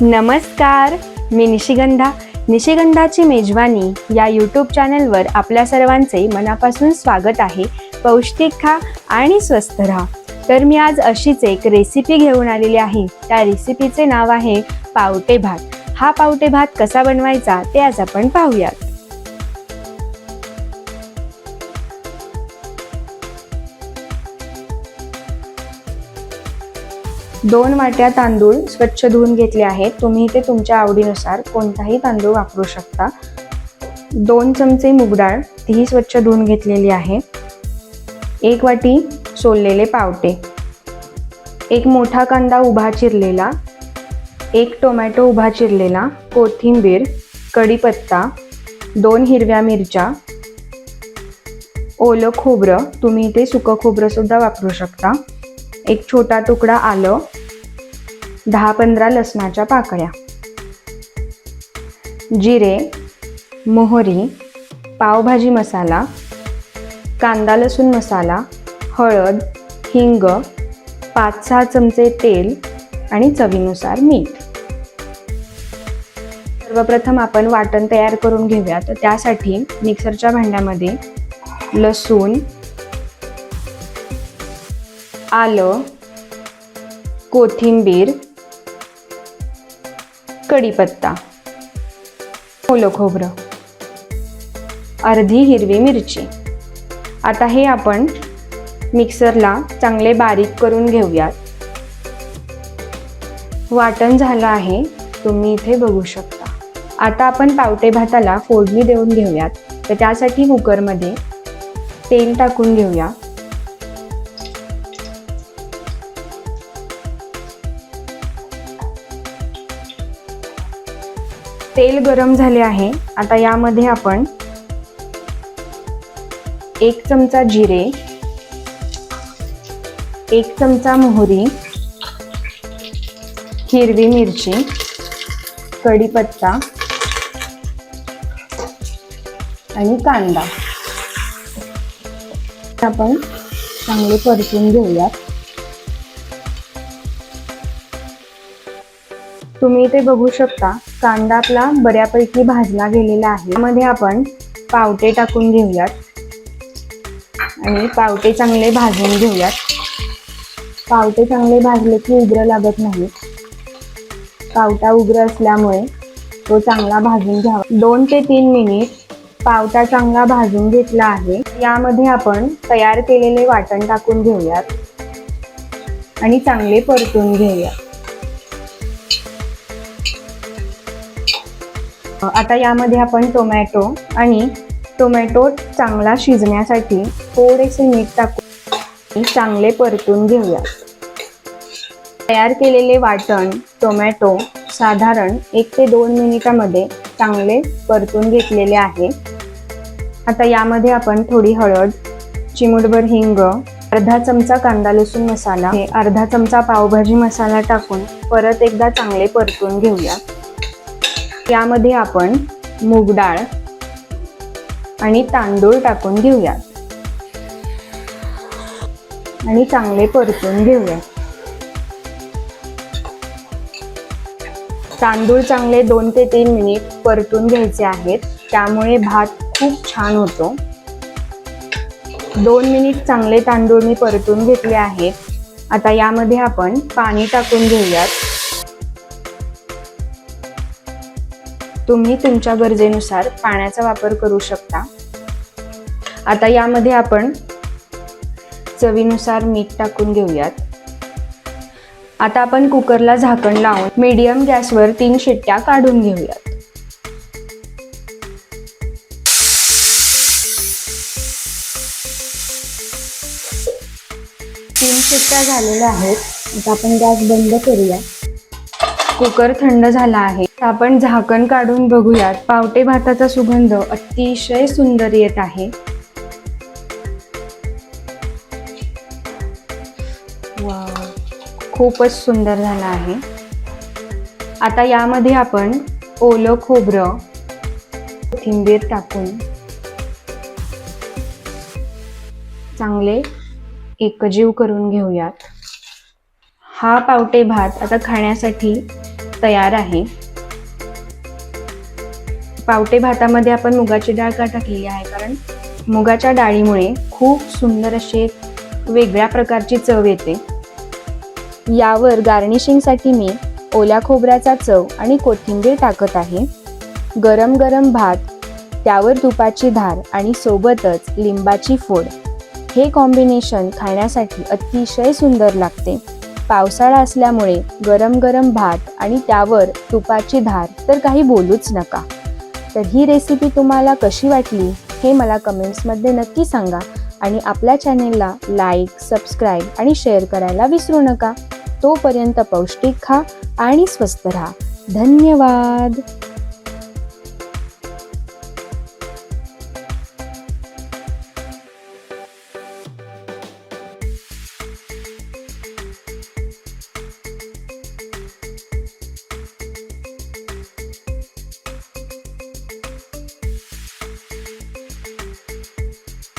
नमस्कार मी निशिगंधा. निशिगंधाची मेजवानी या यूट्यूब चॅनलवर आपल्या सर्वांचे मनापासून स्वागत आहे. पौष्टिक खा आणि स्वस्थ राहा. तर मी आज अशीच एक रेसिपी घेऊन आलेली आहे. त्या रेसिपीचे नाव आहे पावटे भात. हा पावटे भात कसा बनवायचा ते आज आपण पाहूयात. दोन वाट्या तांदूळ स्वच्छ धुवून घेतले आहेत. तुम्ही ते तुमच्या आवडीनुसार कोणताही तांदूळ वापरू शकता. दोन चमचे मूग डाळ तीही स्वच्छ धुवून घेतलेली आहे. एक वाटी सोललेले पावटे. एक मोठा कांदा उभा चिरलेला. एक टोमॅटो उभा चिरलेला. कोथिंबीर कढीपत्ता दोन हिरव्या मिरच्या. ओलं खोबरं तुम्ही इथे सुकं खोबरंसुद्धा वापरू शकता. एक छोटा तुकडा आलं दहा पंधरा लसणाच्या पाकळ्या. जिरे मोहरी पावभाजी मसाला कांदा लसूण मसाला हळद हिंग पाच सहा चमचे तेल आणि चवीनुसार मीठ. सर्वप्रथम आपण वाटण तयार करून घेऊया. तर त्यासाठी मिक्सरच्या भांड्यामध्ये लसूण आलं कोथिंबीर कढीपत्ता ओलं खोबरं अर्धी हिरवी मिरची. आता हे आपण मिक्सरला चांगले बारीक करून घेऊयात. वाटण झालं आहे तुम्ही इथे बघू शकता. आता आपण पावटे भाताला फोडणी देऊन घेऊयात. तर त्यासाठी कुकरमध्ये तेल टाकून घेऊया. तेल गरम झाले आहे. आता यामध्ये आपण एक चमचा जिरे एक चमचा मोहरी हिरवी मिरची कढीपत्ता आणि कांदा. आपण चांगले परतून घेऊयात. तुम्ही इथे बघू शकता कांदा आपला बऱ्यापैकी भाजला गेलेला आहे. त्यामध्ये आपण पावटे टाकून घेऊयात. आणि पावटे चांगले भाजून घेऊयात. पावटे चांगले भाजले की उग्र लागत नाही. पावटा उग्र असल्यामुळे तो चांगला भाजून घ्यावा. दोन ते तीन मिनिट पावटा चांगला भाजून घेतला आहे. यामध्ये आपण तयार केलेले वाटण टाकून घेऊयात. आणि चांगले परतून घेऊयात. आता यामध्ये आपण टोमॅटो आणि टोमॅटो चांगला शिजण्यासाठी थोडेसे मीठ टाकून चांगले परतून घेऊया. तयार केलेले वाटण टोमॅटो साधारण एक ते दोन मिनिटामध्ये चांगले परतून घेतलेले आहे. आता यामध्ये आपण थोडी हळद चिमूटभर हिंग अर्धा चमचा कांदा लसूण मसाला हे अर्धा चमचा पावभाजी मसाला टाकून परत एकदा चांगले परतून घेऊया. यामध्ये आपण मूग डाळ आणि तांदूळ टाकून घेऊयात. आणि चांगले परतून घेऊया तांदूळ चांगले दोन ते तीन मिनिट परतून घ्यायचे आहेत. त्यामुळे भात खूप छान होतो. दोन मिनिट चांगले तांदूळ मी परतून घेतले आहेत. आता यामध्ये आपण पाणी टाकून घेऊयात. तुम्ही तुमच्या गरजेनुसार पाण्याचा वापर करू शकता. आता यामध्ये आपण चवीनुसार मीठ टाकून घेऊयात. आता आपण कुकरला झाकण लावून मीडियम गॅसवर तीन शिट्ट्या काढून घेऊयात. तीन शिट्ट्या झालेल्या आहेत. आता आपण गॅस बंद करूया. कुकर थंड झाला आहे. आपण झाकण काढून बघूयात. पावटे भाताचा सुगंध अतिशय सुंदर येत आहे. खूपच सुंदर झाला आहे. आता यामध्ये आपण ओलं खोबरं कोथिंबीर टाकून चांगले एकजीव करून घेऊयात. हा पावटे भात आता खाण्यासाठी तयार आहे. पावटे भातामध्ये आपण मुगाची डाळ का टाकलेली आहे? कारण मुगाच्या डाळीमुळे खूप सुंदर अशी एक वेगळ्या प्रकारची चव येते. यावर गार्निशिंगसाठी मी ओल्या खोबऱ्याचा चव आणि कोथिंबीर टाकत आहे. गरम गरम भात त्यावर तुपाची धार आणि सोबतच लिंबाची फोड. हे कॉम्बिनेशन खाण्यासाठी अतिशय सुंदर लागते. पावसाळा असल्यामुळे गरम गरम भात आणि त्यावर तुपाची धार तर काही बोलूच नका. तर ही रेसिपी तुम्हाला कशी वाटली हे मला कमेंट्समध्ये नक्की सांगा. आणि आपल्या चॅनेलला लाईक सबस्क्राईब आणि शेअर करायला विसरू नका. तोपर्यंत पौष्टिक खा आणि स्वस्त राहा. धन्यवाद!